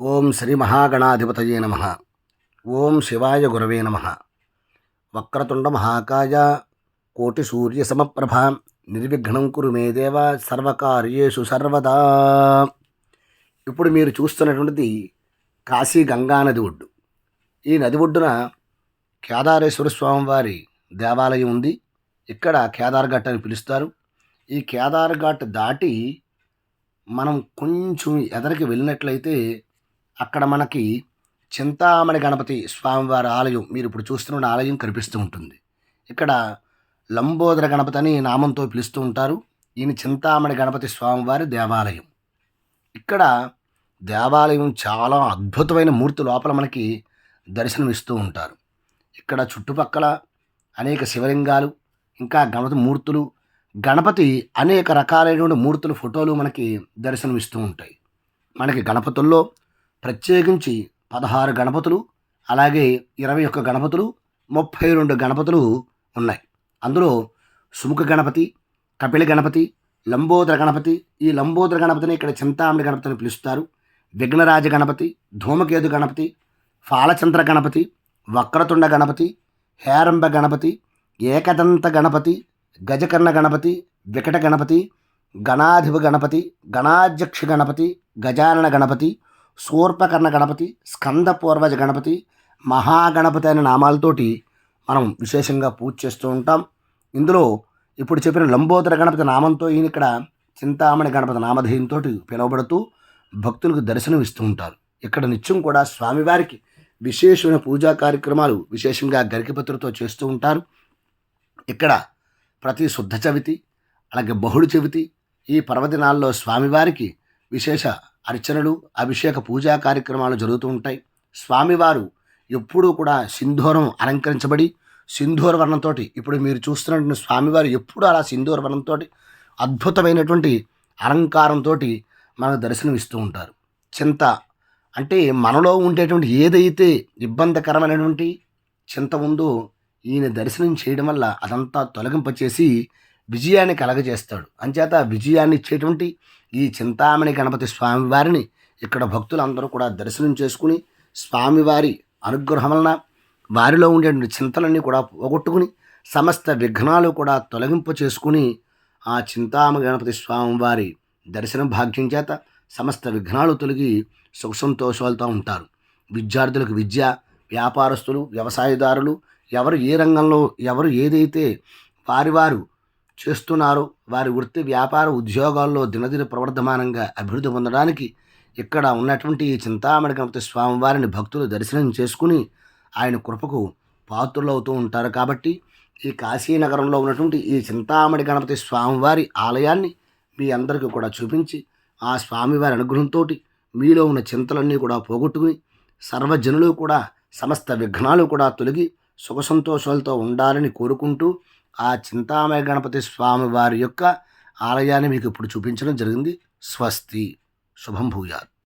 ఓం శ్రీ మహాగణాధిపతయే నమ. ఓం శివాయ గురవే నమ. వక్రతుండ మహాకాయ కోటి సూర్య సమప్రభ. నిర్విఘ్నం కురు మే దేవ సర్వకార్యేషు సర్వదా. ఇప్పుడు మీరు చూస్తున్నటువంటిది కాశీ గంగా నది ఒడ్డు. ఈ నది ఒడ్డున కేదారేశ్వర స్వామి వారి దేవాలయం ఉంది. ఇక్కడ కేదార్ఘట్ అని పిలుస్తారు. ఈ కేదార్ఘాట్ దాటి మనం కొంచెం ఎదరికి వెళ్ళినట్లయితే అక్కడ మనకి చింతామణి గణపతి స్వామివారి ఆలయం మీరు ఇప్పుడు చూస్తున్న ఆలయం కనిపిస్తూ ఉంటుంది. ఇక్కడ లంబోదర గణపతి అని నామంతో పిలుస్తూ ఉంటారు. ఈయన చింతామణి గణపతి స్వామివారి దేవాలయం. ఇక్కడ దేవాలయం చాలా అద్భుతమైన మూర్తి లోపల మనకి దర్శనమిస్తూ ఉంటారు. ఇక్కడ చుట్టుపక్కల అనేక శివలింగాలు ఇంకా గణపతి మూర్తులు గణపతి అనేక రకాలైనటువంటి మూర్తుల ఫోటోలు మనకి దర్శనమిస్తూ ఉంటాయి. మనకి గణపతుల్లో ప్రత్యేకించి పదహారు గణపతులు అలాగే ఇరవై ఒక్క గణపతులు ముప్పై రెండు గణపతులు ఉన్నాయి. అందులో సుముఖ గణపతి కపిల గణపతి లంబోదర గణపతి ఈ లంబోదర గణపతిని ఇక్కడ చింతామణి గణపతిని పిలుస్తారు. విఘ్నరాజ గణపతి ధూమకేతు గణపతి ఫాలచంద్ర గణపతి వక్రతుండ గణపతి హేరంబ గణపతి ఏకదంత గణపతి గజకర్ణ గణపతి వికట గణపతి గణాధిప గణపతి గణాధ్యక్ష గణపతి గజానన గణపతి శూర్పకర్ణ గణపతి స్కంద పూర్వజ గణపతి మహాగణపతి అనే నామాలతోటి మనం విశేషంగా పూజ చేస్తూ ఉంటాం. ఇందులో ఇప్పుడు చెప్పిన లంబోదర గణపతి నామంతో ఈయన ఇక్కడ చింతామణి గణపతి నామధేయంతో పిలువబడుతూ భక్తులకు దర్శనం ఇస్తూ ఉంటారు. ఇక్కడ నిత్యం కూడా స్వామివారికి విశేషమైన పూజా కార్యక్రమాలు విశేషంగా గరికపత్రులతో చేస్తూ ఉంటారు. ఇక్కడ ప్రతి శుద్ధ చవితి అలాగే బహుళ చవితి ఈ పర్వదినాల్లో స్వామివారికి విశేష అర్చనలు అభిషేక పూజా కార్యక్రమాలు జరుగుతూ ఉంటాయి. స్వామివారు ఎప్పుడూ కూడా సింధూరం అలంకరించబడి సింధూర వర్ణంతో ఇప్పుడు మీరు చూస్తున్నటువంటి స్వామివారు ఎప్పుడూ అలా సింధూర వర్ణంతో అద్భుతమైనటువంటి అలంకారంతో మనకు దర్శనం ఇస్తూ ఉంటారు. చింత అంటే మనలో ఉండేటువంటి ఏదైతే ఇబ్బందికరమైనటువంటి చింత ఉందో ఈయన దర్శనం చేయడం వల్ల అదంతా తొలగింపచేసి విజయాన్ని కలగజేస్తాడు. అంచేత విజయాన్ని ఇచ్చేటువంటి ఈ చింతామణి గణపతి స్వామివారిని ఇక్కడ భక్తులందరూ కూడా దర్శనం చేసుకుని స్వామివారి అనుగ్రహం వలన వారిలో ఉండేటువంటి చింతలన్నీ కూడా పోగొట్టుకుని సమస్త విఘ్నాలు కూడా తొలగింపు చేసుకుని ఆ చింతామణి గణపతి స్వామివారి దర్శన భాగ్యం చేత సమస్త విఘ్నాలు తొలగి సుఖ సంతోషాలతో ఉంటారు. విద్యార్థులకు విద్య వ్యాపారస్తులు వ్యవసాయదారులు ఎవరు ఏ రంగంలో ఎవరు ఏదైతే వారి వారు చేస్తున్నారు. వారి వృత్తి వ్యాపార ఉద్యోగాల్లో దినదిన ప్రవర్ధమానంగా అభివృద్ధి పొందడానికి ఇక్కడ ఉన్నటువంటి ఈ చింతామణి గణపతి స్వామివారిని భక్తులు దర్శనం చేసుకుని ఆయన కృపకు పాత్రులవుతూ ఉంటారు. కాబట్టి ఈ కాశీనగరంలో ఉన్నటువంటి ఈ చింతామణి గణపతి స్వామివారి ఆలయాన్ని మీ అందరికీ కూడా చూపించి ఆ స్వామివారి అనుగ్రహంతో మీలో ఉన్న చింతలన్నీ కూడా పోగొట్టుకుని సర్వజనులు కూడా సమస్త విఘ్నాలు కూడా తొలగి సుఖ సంతోషాలతో ఉండాలని కోరుకుంటూ ఆ చింతామయ గణపతి స్వామి వారి యొక్క ఆలయాన్ని మీకు ఇప్పుడు చూపించడం జరిగింది. స్వస్తి. శుభం భూయాత్.